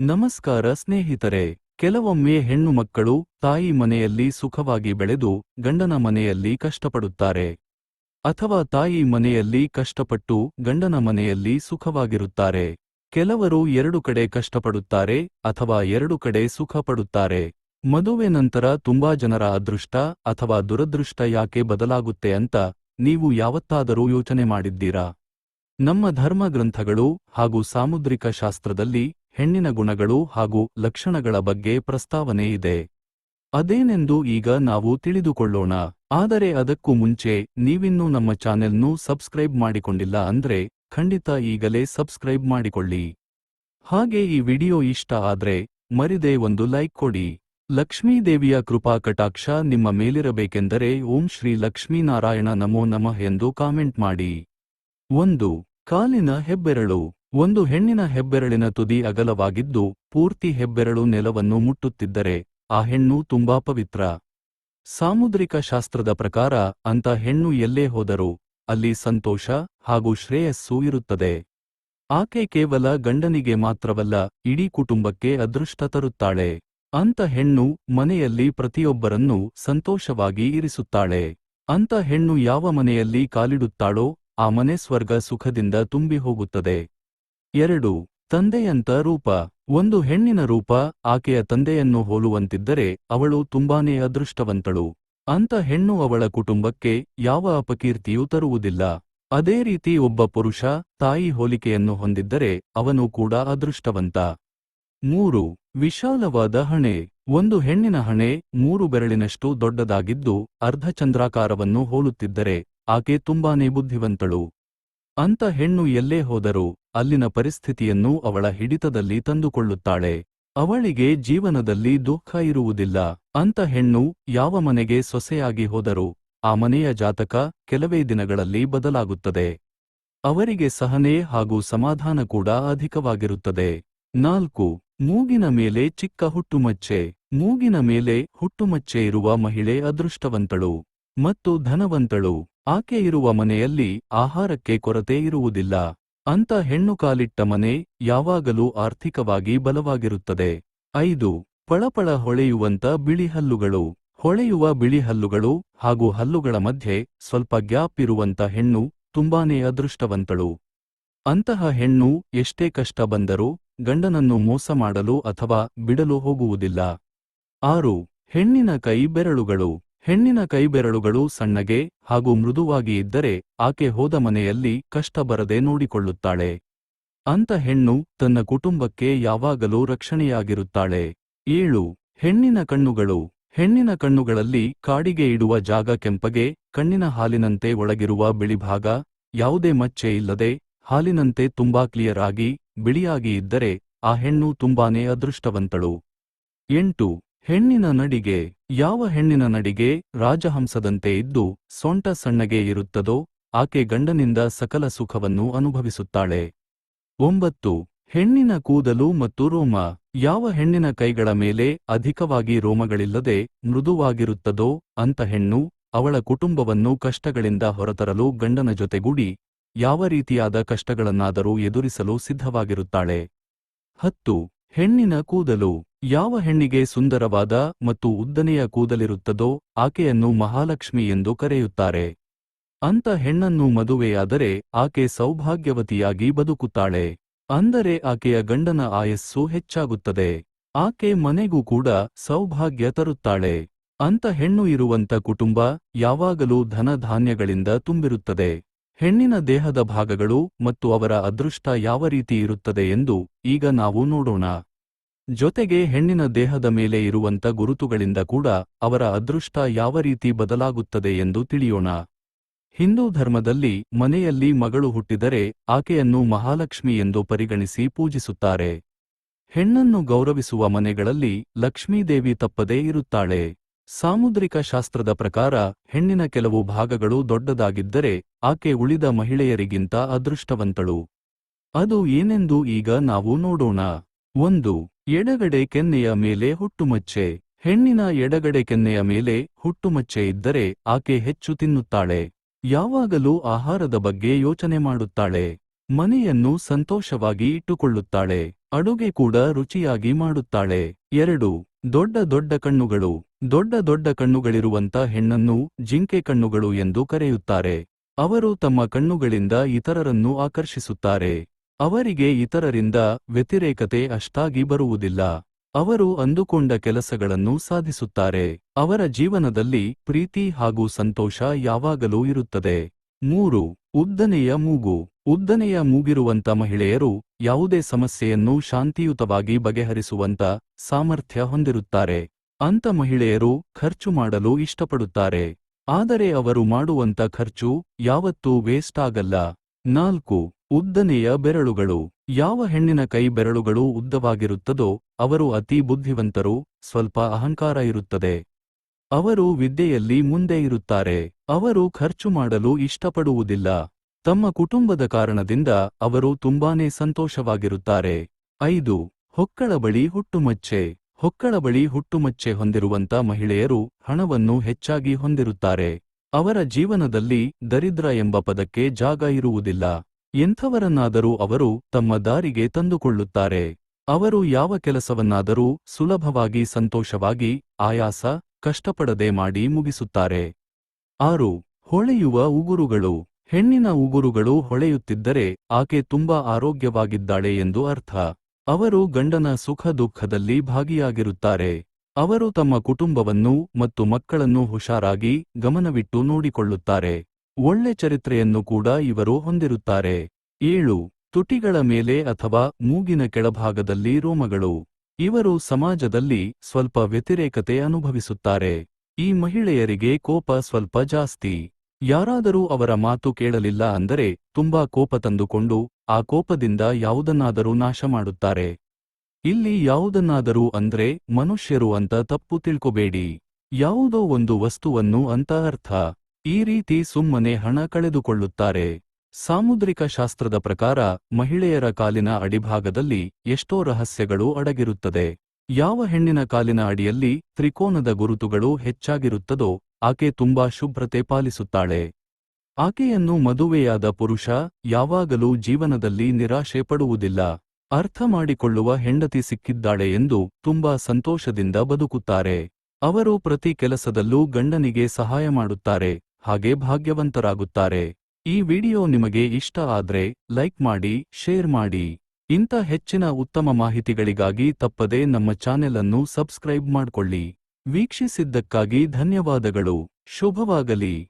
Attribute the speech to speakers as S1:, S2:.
S1: ನಮಸ್ಕಾರ ಸ್ನೇಹಿತರೆ, ಕೆಲವೊಮ್ಮೆ ಹೆಣ್ಣು ಮಕ್ಕಳು ತಾಯಿ ಮನೆಯಲ್ಲಿ ಸುಖವಾಗಿ ಬೆಳೆದು ಗಂಡನ ಮನೆಯಲ್ಲಿ ಕಷ್ಟಪಡುತ್ತಾರೆ. ಅಥವಾ ತಾಯಿ ಮನೆಯಲ್ಲಿ ಕಷ್ಟಪಟ್ಟು ಗಂಡನ ಮನೆಯಲ್ಲಿ ಸುಖವಾಗಿರುತ್ತಾರೆ. ಕೆಲವರು ಎರಡು ಕಡೆ ಕಷ್ಟಪಡುತ್ತಾರೆ ಅಥವಾ ಎರಡು ಕಡೆ ಸುಖ ಪಡುತ್ತಾರೆ ಮದುವೆ ನಂತರ ತುಂಬಾ ಜನರ ಅದೃಷ್ಟ ಅಥವಾ ದುರದೃಷ್ಟ ಯಾಕೆ ಬದಲಾಗುತ್ತೆ ಅಂತ ನೀವು ಯಾವತ್ತಾದರೂ ಯೋಚನೆ ಮಾಡಿದ್ದೀರಾ? ನಮ್ಮ ಧರ್ಮ ಗ್ರಂಥಗಳು ಹಾಗೂ ಸಾಮುದ್ರಿಕ ಶಾಸ್ತ್ರದಲ್ಲಿ ಹೆಣ್ಣಿನ ಗುಣಗಳು ಹಾಗೂ ಲಕ್ಷಣಗಳ ಬಗ್ಗೆ ಪ್ರಸ್ತಾವನೆ ಇದೆ. ಅದೇನೆಂದು ಈಗ ನಾವು ತಿಳಿದುಕೊಳ್ಳೋಣ. ಆದರೆ ಅದಕ್ಕೂ ಮುಂಚೆ ನೀವಿನ್ನೂ ನಮ್ಮ ಚಾನೆಲ್ನು ಸಬ್ಸ್ಕ್ರೈಬ್ ಮಾಡಿಕೊಂಡಿಲ್ಲ ಅಂದ್ರೆ ಖಂಡಿತ ಈಗಲೇ ಸಬ್ಸ್ಕ್ರೈಬ್ ಮಾಡಿಕೊಳ್ಳಿ. ಹಾಗೆ ಈ ವಿಡಿಯೋ ಇಷ್ಟ ಆದ್ರೆ ಮರಿದೆ ಒಂದು ಲೈಕ್ ಕೊಡಿ. ಲಕ್ಷ್ಮೀದೇವಿಯ ಕೃಪಾ ಕಟಾಕ್ಷ ನಿಮ್ಮ ಮೇಲಿರಬೇಕೆಂದರೆ ಓಂ ಶ್ರೀ ಲಕ್ಷ್ಮೀನಾರಾಯಣ ನಮೋ ನಮಃ ಎಂದು ಕಾಮೆಂಟ್ ಮಾಡಿ. ಒಂದು, ಕಾಲಿನ ಹೆಬ್ಬೆರಳು. ಒಂದು ಹೆಣ್ಣಿನ ಹೆಬ್ಬೆರಳಿನ ತುದಿ ಅಗಲವಾಗಿದ್ದು, ಪೂರ್ತಿ ಹೆಬ್ಬೆರಳು ನೆಲವನ್ನು ಮುಟ್ಟುತ್ತಿದ್ದರೆ, ಆ ಹೆಣ್ಣು ತುಂಬಾ ಪವಿತ್ರ. ಸಾಮುದ್ರಿಕ ಶಾಸ್ತ್ರದ ಪ್ರಕಾರ ಅಂತ ಹೆಣ್ಣು ಎಲ್ಲೇ ಹೋದರೂ, ಅಲ್ಲಿ ಸಂತೋಷ ಹಾಗೂ ಶ್ರೇಯಸ್ಸು ಇರುತ್ತದೆ. ಆಕೆ ಕೇವಲ ಗಂಡನಿಗೆ ಮಾತ್ರವಲ್ಲ, ಇಡೀ ಕುಟುಂಬಕ್ಕೆ ಅದೃಷ್ಟ ತರುತ್ತಾಳೆ. ಅಂತ ಹೆಣ್ಣು ಮನೆಯಲ್ಲಿ ಪ್ರತಿಯೊಬ್ಬರನ್ನೂ ಸಂತೋಷವಾಗಿ ಇರಿಸುತ್ತಾಳೆ. ಅಂತ ಹೆಣ್ಣು ಯಾವ ಮನೆಯಲ್ಲಿ ಕಾಲಿಡುತ್ತಾಳೋ, ಆ ಮನೆ ಸ್ವರ್ಗ ಸುಖದಿಂದ ತುಂಬಿ ಹೋಗುತ್ತದೆ. ಎರಡು, ತಂದೆಯಂತ ರೂಪ. ಒಂದು ಹೆಣ್ಣಿನ ರೂಪ, ಆಕೆಯ ತಂದೆಯನ್ನು ಹೋಲುವಂತಿದ್ದರೆ ಅವಳು ತುಂಬಾನೇ ಅದೃಷ್ಟವಂತಳು. ಅಂತ ಹೆಣ್ಣು ಅವಳ ಕುಟುಂಬಕ್ಕೆ ಯಾವ ಅಪಕೀರ್ತಿಯೂ ತರುವುದಿಲ್ಲ. ಅದೇ ರೀತಿ ಒಬ್ಬ ಪುರುಷ, ತಾಯಿ ಹೋಲಿಕೆಯನ್ನು ಹೊಂದಿದ್ದರೆ ಅವನು ಕೂಡ ಅದೃಷ್ಟವಂತ. ಮೂರು, ವಿಶಾಲವಾದ ಹಣೆ. ಒಂದು ಹೆಣ್ಣಿನ ಹಣೆ ಮೂರು ಬೆರಳಿನಷ್ಟು ದೊಡ್ಡದಾಗಿದ್ದು ಅರ್ಧಚಂದ್ರಾಕಾರವನ್ನು ಹೋಲುತ್ತಿದ್ದರೆ ಆಕೆ ತುಂಬಾನೇ ಬುದ್ಧಿವಂತಳು. ಅಂತ ಹೆಣ್ಣು ಎಲ್ಲೇ ಹೋದರೂ ಅಲ್ಲಿನ ಪರಿಸ್ಥಿತಿಯನ್ನು ಅವಳ ಹಿಡಿತದಲ್ಲಿ ತಂದುಕೊಳ್ಳುತ್ತಾಳೆ. ಅವಳಿಗೆ ಜೀವನದಲ್ಲಿ ದುಃಖ ಇರುವುದಿಲ್ಲ. ಅಂತ ಹೆಣ್ಣು ಯಾವ ಮನೆಗೆ ಸೊಸೆಯಾಗಿ ಹೋದರೂ ಆ ಮನೆಯ ಜಾತಕ ಕೆಲವೇ ದಿನಗಳಲ್ಲಿ ಬದಲಾಗುತ್ತದೆ. ಅವರಿಗೆ ಸಹನೆ ಹಾಗೂ ಸಮಾಧಾನ ಕೂಡ ಅಧಿಕವಾಗಿರುತ್ತದೆ. ನಾಲ್ಕು, ಮೂಗಿನ ಮೇಲೆ ಚಿಕ್ಕ ಹುಟ್ಟುಮಚ್ಚೆ. ಮೂಗಿನ ಮೇಲೆ ಹುಟ್ಟುಮಚ್ಚೆ ಇರುವ ಮಹಿಳೆ ಅದೃಷ್ಟವಂತಳು ಮತ್ತು ಧನವಂತಳು. ಆಕೆ ಇರುವ ಮನೆಯಲ್ಲಿ ಆಹಾರಕ್ಕೆ ಕೊರತೆ ಇರುವುದಿಲ್ಲ. ಅಂತ ಹೆಣ್ಣು ಕಾಲಿಟ್ಟ ಮನೆ ಯಾವಾಗಲೂ ಆರ್ಥಿಕವಾಗಿ ಬಲವಾಗಿರುತ್ತದೆ. ಐದು, ಪಳಪಳ ಹೊಳೆಯುವಂತ ಬಿಳಿ ಹಲ್ಲುಗಳು. ಹೊಳೆಯುವ ಬಿಳಿ ಹಲ್ಲುಗಳು ಹಾಗೂ ಹಲ್ಲುಗಳ ಮಧ್ಯೆ ಸ್ವಲ್ಪ ಗ್ಯಾಪ್ ಇರುವಂತ ಹೆಣ್ಣು ತುಂಬಾನೇ ಅದೃಷ್ಟವಂತಳು. ಅಂತಹ ಹೆಣ್ಣು ಎಷ್ಟೇ ಕಷ್ಟ ಬಂದರೂ ಗಂಡನನ್ನು ಮೋಸ ಮಾಡಲು ಅಥವಾ ಬಿಡಲು ಹೋಗುವುದಿಲ್ಲ. ಆರು, ಹೆಣ್ಣಿನ ಕೈ ಬೆರಳುಗಳು. ಹೆಣ್ಣಿನ ಕೈಬೆರಳುಗಳು ಸಣ್ಣಗೆ ಹಾಗೂ ಮೃದುವಾಗಿ ಇದ್ದರೆ ಆಕೆ ಹೋದ ಮನೆಯಲ್ಲಿ ಕಷ್ಟ ಬರದೆ ನೋಡಿಕೊಳ್ಳುತ್ತಾಳೆ. ಅಂತ ಹೆಣ್ಣು ತನ್ನ ಕುಟುಂಬಕ್ಕೆ ಯಾವಾಗಲೂ ರಕ್ಷಣೆಯಾಗಿರುತ್ತಾಳೆ. ಏಳು, ಹೆಣ್ಣಿನ ಕಣ್ಣುಗಳು. ಹೆಣ್ಣಿನ ಕಣ್ಣುಗಳಲ್ಲಿ ಕಾಡಿಗೆ ಇಡುವ ಜಾಗ ಕೆಂಪಗೆ, ಕಣ್ಣಿನ ಹಾಲಿನಂತೆ ಒಳಗಿರುವ ಬಿಳಿಭಾಗ ಯಾವುದೇ ಮಚ್ಚೆ ಇಲ್ಲದೆ, ಹಾಲಿನಂತೆ ತುಂಬಾ ಕ್ಲಿಯರ್ ಆಗಿ ಬಿಳಿಯಾಗಿ ಇದ್ದರೆ ಆ ಹೆಣ್ಣು ತುಂಬಾನೇ ಅದೃಷ್ಟವಂತಳು. ಎಂಟು ಹೆಣ್ಣಿನ ನಡಿಗೆ ಯಾವ ಹೆಣ್ಣಿನ ನಡಿಗೆ ರಾಜಹಂಸದಂತೆ ಇದ್ದು ಸೊಂಟ ಸಣ್ಣಗೆ ಇರುತ್ತದೋ ಆಕೆ ಗಂಡನಿಂದ ಸಕಲ ಸುಖವನ್ನು ಅನುಭವಿಸುತ್ತಾಳೆ. ಒಂಬತ್ತು. ಹೆಣ್ಣಿನ ಕೂದಲು ಮತ್ತು ರೋಮ ಯಾವ ಹೆಣ್ಣಿನ ಕೈಗಳ ಮೇಲೆ ಅಧಿಕವಾಗಿ ರೋಮಗಳಿಲ್ಲದೆ ಮೃದುವಾಗಿರುತ್ತದೋ ಅಂತ ಹೆಣ್ಣು ಅವಳ ಕುಟುಂಬವನ್ನು ಕಷ್ಟಗಳಿಂದ ಹೊರತರಲು ಗಂಡನ ಜೊತೆಗೂಡಿ ಯಾವ ರೀತಿಯಾದ ಕಷ್ಟಗಳನ್ನಾದರೂ ಎದುರಿಸಲು ಸಿದ್ಧವಾಗಿರುತ್ತಾಳೆ. ಹತ್ತು. ಹೆಣ್ಣಿನ ಕೂದಲು ಯಾವ ಹೆಣ್ಣಿಗೆ ಸುಂದರವಾದ ಮತ್ತು ಉದ್ದನೆಯ ಕೂದಲಿರುತ್ತದೋ ಆಕೆಯನ್ನು ಮಹಾಲಕ್ಷ್ಮಿ ಎಂದು ಕರೆಯುತ್ತಾರೆ. ಅಂತ ಹೆಣ್ಣನ್ನು ಮದುವೆಯಾದರೆ ಆಕೆ ಸೌಭಾಗ್ಯವತಿಯಾಗಿ ಬದುಕುತ್ತಾಳೆ. ಅಂದರೆ ಆಕೆಯ ಗಂಡನ ಆಯಸ್ಸು ಹೆಚ್ಚಾಗುತ್ತದೆ. ಆಕೆ ಮನೆಗೂ ಕೂಡ ಸೌಭಾಗ್ಯ ತರುತ್ತಾಳೆ. ಅಂತ ಹೆಣ್ಣು ಇರುವಂತ ಕುಟುಂಬ ಯಾವಾಗಲೂ ಧನಧಾನ್ಯಗಳಿಂದ ತುಂಬಿರುತ್ತದೆ. ಹೆಣ್ಣಿನ ದೇಹದ ಭಾಗಗಳು ಮತ್ತು ಅವರ ಅದೃಷ್ಟ ಯಾವ ರೀತಿ ಇರುತ್ತದೆ ಎಂದು ಈಗ ನಾವು ನೋಡೋಣ. ಜೊತೆಗೆ ಹೆಣ್ಣಿನ ದೇಹದ ಮೇಲೆ ಇರುವಂತ ಗುರುತುಗಳಿಂದ ಕೂಡ ಅವರ ಅದೃಷ್ಟ ಯಾವ ರೀತಿ ಬದಲಾಗುತ್ತದೆ ಎಂದು ತಿಳಿಯೋಣ. ಹಿಂದೂ ಧರ್ಮದಲ್ಲಿ ಮನೆಯಲ್ಲಿ ಮಗಳು ಹುಟ್ಟಿದರೆ ಆಕೆಯನ್ನು ಮಹಾಲಕ್ಷ್ಮಿ ಎಂದು ಪರಿಗಣಿಸಿ ಪೂಜಿಸುತ್ತಾರೆ. ಹೆಣ್ಣನ್ನು ಗೌರವಿಸುವ ಮನೆಗಳಲ್ಲಿ ಲಕ್ಷ್ಮೀದೇವಿ ತಪ್ಪದೇ ಇರುತ್ತಾಳೆ. ಸಾಮುದ್ರಿಕ ಶಾಸ್ತ್ರದ ಪ್ರಕಾರ, ಹೆಣ್ಣಿನ ಕೆಲವು ಭಾಗಗಳು ದೊಡ್ಡದಾಗಿದ್ದರೆ, ಆಕೆ ಉಳಿದ ಮಹಿಳೆಯರಿಗಿಂತ ಅದೃಷ್ಟವಂತಳು. ಅದು ಏನೆಂದು ಈಗ ನಾವು ನೋಡೋಣ. ಒಂದು, ಎಡಗಡೆ ಕೆನ್ನೆಯ ಮೇಲೆ ಹುಟ್ಟುಮಚ್ಚೆ. ಹೆಣ್ಣಿನ ಎಡಗಡೆ ಕೆನ್ನೆಯ ಮೇಲೆ ಹುಟ್ಟುಮಚ್ಚೆ ಇದ್ದರೆ, ಆಕೆ ಹೆಚ್ಚು ತಿನ್ನುತ್ತಾಳೆ. ಯಾವಾಗಲೂ ಆಹಾರದ ಬಗ್ಗೆ ಯೋಚನೆ ಮಾಡುತ್ತಾಳೆ. ಮನೆಯನ್ನು ಸಂತೋಷವಾಗಿ ಇಟ್ಟುಕೊಳ್ಳುತ್ತಾಳೆ. ಅಡುಗೆ ಕೂಡ ರುಚಿಯಾಗಿ ಮಾಡುತ್ತಾಳೆ. ಎರಡು, ದೊಡ್ಡ ದೊಡ್ಡ ಕಣ್ಣುಗಳು. ದೊಡ್ಡ ದೊಡ್ಡ ಕಣ್ಣುಗಳಿರುವಂತ ಹೆಣ್ಣನ್ನು ಜಿಂಕೆ ಕಣ್ಣುಗಳು ಎಂದು ಕರೆಯುತ್ತಾರೆ. ಅವರು ತಮ್ಮ ಕಣ್ಣುಗಳಿಂದ ಇತರರನ್ನು ಆಕರ್ಷಿಸುತ್ತಾರೆ. ಅವರಿಗೆ ಇತರರಿಂದ ವ್ಯತಿರೇಕತೆ ಅಷ್ಟಾಗಿ ಬರುವುದಿಲ್ಲ. ಅವರು ಅಂದುಕೊಂಡ ಕೆಲಸಗಳನ್ನು ಸಾಧಿಸುತ್ತಾರೆ. ಅವರ ಜೀವನದಲ್ಲಿ ಪ್ರೀತಿ ಹಾಗೂ ಸಂತೋಷ ಯಾವಾಗಲೂ ಇರುತ್ತದೆ. ಮೂರು, ಉದ್ದನೆಯ ಮೂಗು. ಉದ್ದನೆಯ ಮೂಗಿರುವಂತ ಮಹಿಳೆಯರು ಯಾವುದೇ ಸಮಸ್ಯೆಯನ್ನು ಶಾಂತಿಯುತವಾಗಿ ಬಗೆಹರಿಸುವಂತ ಸಾಮರ್ಥ್ಯ ಹೊಂದಿರುತ್ತಾರೆ. ಅಂಥ ಮಹಿಳೆಯರು ಖರ್ಚು ಮಾಡಲು ಇಷ್ಟಪಡುತ್ತಾರೆ. ಆದರೆ ಅವರು ಮಾಡುವಂತ ಖರ್ಚು ಯಾವತ್ತೂ ವೇಸ್ಟ್ ಆಗಲ್ಲ. ನಾಲ್ಕು, ಉದ್ದನೆಯ ಬೆರಳುಗಳು. ಯಾವ ಹೆಣ್ಣಿನ ಕೈ ಬೆರಳುಗಳು ಉದ್ದವಾಗಿರುತ್ತದೋ ಅವರು ಅತಿ ಬುದ್ಧಿವಂತರು, ಸ್ವಲ್ಪ ಅಹಂಕಾರ ಇರುತ್ತದೆ. ಅವರು ವಿದ್ಯೆಯಲ್ಲಿ ಮುಂದೆ ಇರುತ್ತಾರೆ. ಅವರು ಖರ್ಚು ಮಾಡಲು ಇಷ್ಟಪಡುವುದಿಲ್ಲ. ತಮ್ಮ ಕುಟುಂಬದ ಕಾರಣದಿಂದ ಅವರು ತುಂಬಾನೇ ಸಂತೋಷವಾಗಿರುತ್ತಾರೆ. ಐದು, ಹೊಕ್ಕಳ ಬಳಿ ಹುಟ್ಟುಮಚ್ಚೆ. ಹೊಕ್ಕಳ ಬಳಿ ಹುಟ್ಟುಮಚ್ಚೆ ಹೊಂದಿರುವಂತ ಮಹಿಳೆಯರು ಹಣವನ್ನು ಹೆಚ್ಚಾಗಿ ಹೊಂದಿರುತ್ತಾರೆ. ಅವರ ಜೀವನದಲ್ಲಿ ದರಿದ್ರ ಎಂಬ ಪದಕ್ಕೆ ಜಾಗ ಇರುವುದಿಲ್ಲ. ಎಂಥವರನ್ನಾದರೂ ಅವರು ತಮ್ಮ ದಾರಿಗೆ ತಂದುಕೊಳ್ಳುತ್ತಾರೆ. ಅವರು ಯಾವ ಕೆಲಸವನ್ನಾದರೂ ಸುಲಭವಾಗಿ ಸಂತೋಷವಾಗಿ, ಆಯಾಸ, ಕಷ್ಟಪಡದೆ ಮಾಡಿ ಮುಗಿಸುತ್ತಾರೆ. ಆರು, ಹೊಳೆಯುವ ಉಗುರುಗಳು. ಹೆಣ್ಣಿನ ಉಗುರುಗಳು ಹೊಳೆಯುತ್ತಿದ್ದರೆ ಆಕೆ ತುಂಬಾ ಆರೋಗ್ಯವಾಗಿದ್ದಾಳೆ ಎಂದು ಅರ್ಥ. ಅವರು ಗಂಡನ ಸುಖ ದುಃಖದಲ್ಲಿ ಭಾಗಿಯಾಗಿರುತ್ತಾರೆ. ಅವರು ತಮ್ಮ ಕುಟುಂಬವನ್ನು ಮತ್ತು ಮಕ್ಕಳನ್ನು ಹುಷಾರಾಗಿ ಗಮನವಿಟ್ಟು ನೋಡಿಕೊಳ್ಳುತ್ತಾರೆ. ಒಳ್ಳೆ ಚರಿತ್ರೆಯನ್ನು ಕೂಡ ಇವರು ಹೊಂದಿರುತ್ತಾರೆ. ಏಳು, ತುಟಿಗಳ ಮೇಲೆ ಅಥವಾ ಮೂಗಿನ ಕೆಳಭಾಗದಲ್ಲಿ ರೋಮಗಳು. ಇವರು ಸಮಾಜದಲ್ಲಿ ಸ್ವಲ್ಪ ವ್ಯತಿರೇಕತೆ ಅನುಭವಿಸುತ್ತಾರೆ. ಈ ಮಹಿಳೆಯರಿಗೆ ಕೋಪ ಸ್ವಲ್ಪ ಜಾಸ್ತಿ. ಯಾರಾದರೂ ಅವರ ಮಾತು ಕೇಳಲಿಲ್ಲ ಅಂದರೆ ತುಂಬಾ ಕೋಪ ತಂದುಕೊಂಡು ಆ ಕೋಪದಿಂದ ಯಾವುದನ್ನಾದರೂ ನಾಶ ಮಾಡುತ್ತಾರೆ. ಇಲ್ಲಿ ಯಾವುದನ್ನಾದರೂ ಅಂದ್ರೆ ಮನುಷ್ಯರು ಅಂತ ತಪ್ಪು ತಿಳ್ಕೊಬೇಡಿ. ಯಾವುದೋ ಒಂದು ವಸ್ತುವನ್ನು ಅಂತ ಅರ್ಥ. ಈ ರೀತಿ ಸುಮ್ಮನೆ ಹಣ ಕಳೆದುಕೊಳ್ಳುತ್ತಾರೆ. ಸಾಮುದ್ರಿಕ ಶಾಸ್ತ್ರದ ಪ್ರಕಾರ ಮಹಿಳೆಯರ ಕಾಲಿನ ಅಡಿಭಾಗದಲ್ಲಿ ಎಷ್ಟೋ ರಹಸ್ಯಗಳು ಅಡಗಿರುತ್ತದೆ. ಯಾವ ಹೆಣ್ಣಿನ ಕಾಲಿನ ಅಡಿಯಲ್ಲಿ ತ್ರಿಕೋನದ ಗುರುತುಗಳು ಹೆಚ್ಚಾಗಿರುತ್ತದೋ ಆಕೆ ತುಂಬಾ ಶುಭ್ರತೆ ಪಾಲಿಸುತ್ತಾಳೆ. ಆಕೆಯನ್ನು ಮದುವೆಯಾದ ಪುರುಷ ಯಾವಾಗಲೂ ಜೀವನದಲ್ಲಿ ನಿರಾಶೆ ಪಡುವುದಿಲ್ಲ. ಅರ್ಥ ಮಾಡಿಕೊಳ್ಳುವ ಹೆಂಡತಿ ಸಿಕ್ಕಿದ್ದಾಳೆ ಎಂದು ತುಂಬಾ ಸಂತೋಷದಿಂದ ಬದುಕುತ್ತಾರೆ. ಅವರು ಪ್ರತಿ ಕೆಲಸದಲ್ಲೂ ಗಂಡನಿಗೆ ಸಹಾಯ ಮಾಡುತ್ತಾರೆ, ಹಾಗೆ ಭಾಗ್ಯವಂತರಾಗುತ್ತಾರೆ. ಈ ವಿಡಿಯೋ ನಿಮಗೆ ಇಷ್ಟ ಆದ್ರೆ ಲೈಕ್ ಮಾಡಿ, ಶೇರ್ ಮಾಡಿ. ಇಂಥ ಹೆಚ್ಚಿನ ಉತ್ತಮ ಮಾಹಿತಿಗಳಿಗಾಗಿ ತಪ್ಪದೆ ನಮ್ಮ ಚಾನೆಲ್ ಅನ್ನು ಸಬ್ಸ್ಕ್ರೈಬ್ ಮಾಡಿಕೊಳ್ಳಿ. ವೀಕ್ಷಿಸಿದ್ದಕ್ಕಾಗಿ ಧನ್ಯವಾದಗಳು. ಶುಭವಾಗಲಿ.